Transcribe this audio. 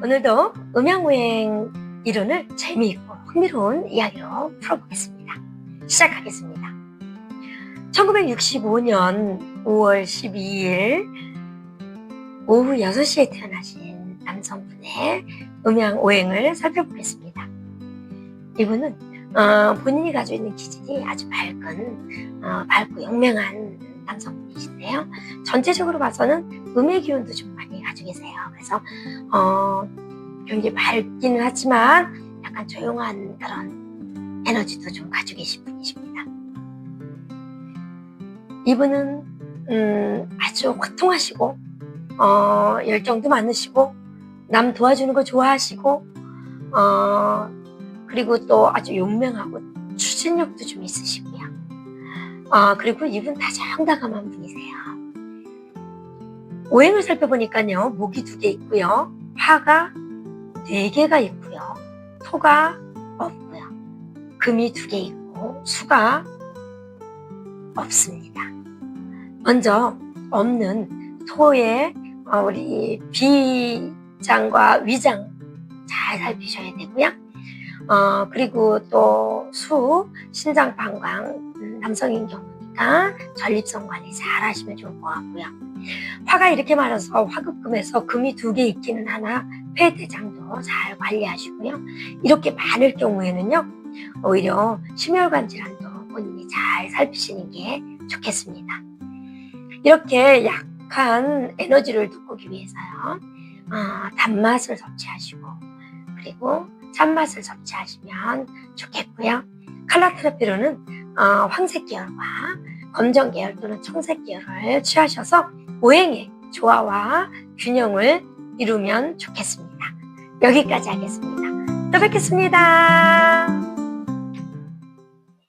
오늘도 음양오행 이론을 재미있고 흥미로운 이야기로 풀어보겠습니다. 시작하겠습니다. 1965년 5월 12일 오후 6시에 태어나신 남성분의 음양오행을 살펴보겠습니다. 이분은 어, 본인이 가지고 있는 기질이 아주 밝은, 어, 밝고 영명한 남성분이신데요. 전체적으로 봐서는 음의 기운도 좀 계세요. 그래서 어, 굉장히 밝기는 하지만 약간 조용한 그런 에너지도 좀 가지고 계신 분이십니다. 이분은 음, 아주 화통하시고 어, 열정도 많으시고 남 도와주는 거 좋아하시고 어, 그리고 또 아주 용맹하고 추진력도 좀 있으시고요. 어, 그리고 이분 다정다감한 분이세요. 오행을 살펴보니까요, 목이 두 개 있고요, 화가 네 개가 있고요, 토가 없고요, 금이 두 개 있고, 수가 없습니다. 먼저 없는 토의 어, 우리 비장과 위장 잘 살피셔야 되고요. 어, 그리고 또 수, 신장, 방광, 음, 남성인 경우니까 전립선 관리 잘 하시면 좋을 것 같고요. 화가 이렇게 많아서 화급금에서 금이 두 개 있기는 하나 폐대장도 잘 관리하시고요. 이렇게 많을 경우에는요, 오히려 심혈관 질환도 본인이 잘 살피시는 게 좋겠습니다. 이렇게 약한 에너지를 돋구기 위해서요, 어, 단맛을 섭취하시고, 그리고 짠맛을 섭취하시면 좋겠고요. 칼라 테라피로는 어, 황색 계열과 검정 계열 또는 청색 계열을 취하셔서 오행의 조화와 균형을 이루면 좋겠습니다. 여기까지 하겠습니다. 또 뵙겠습니다.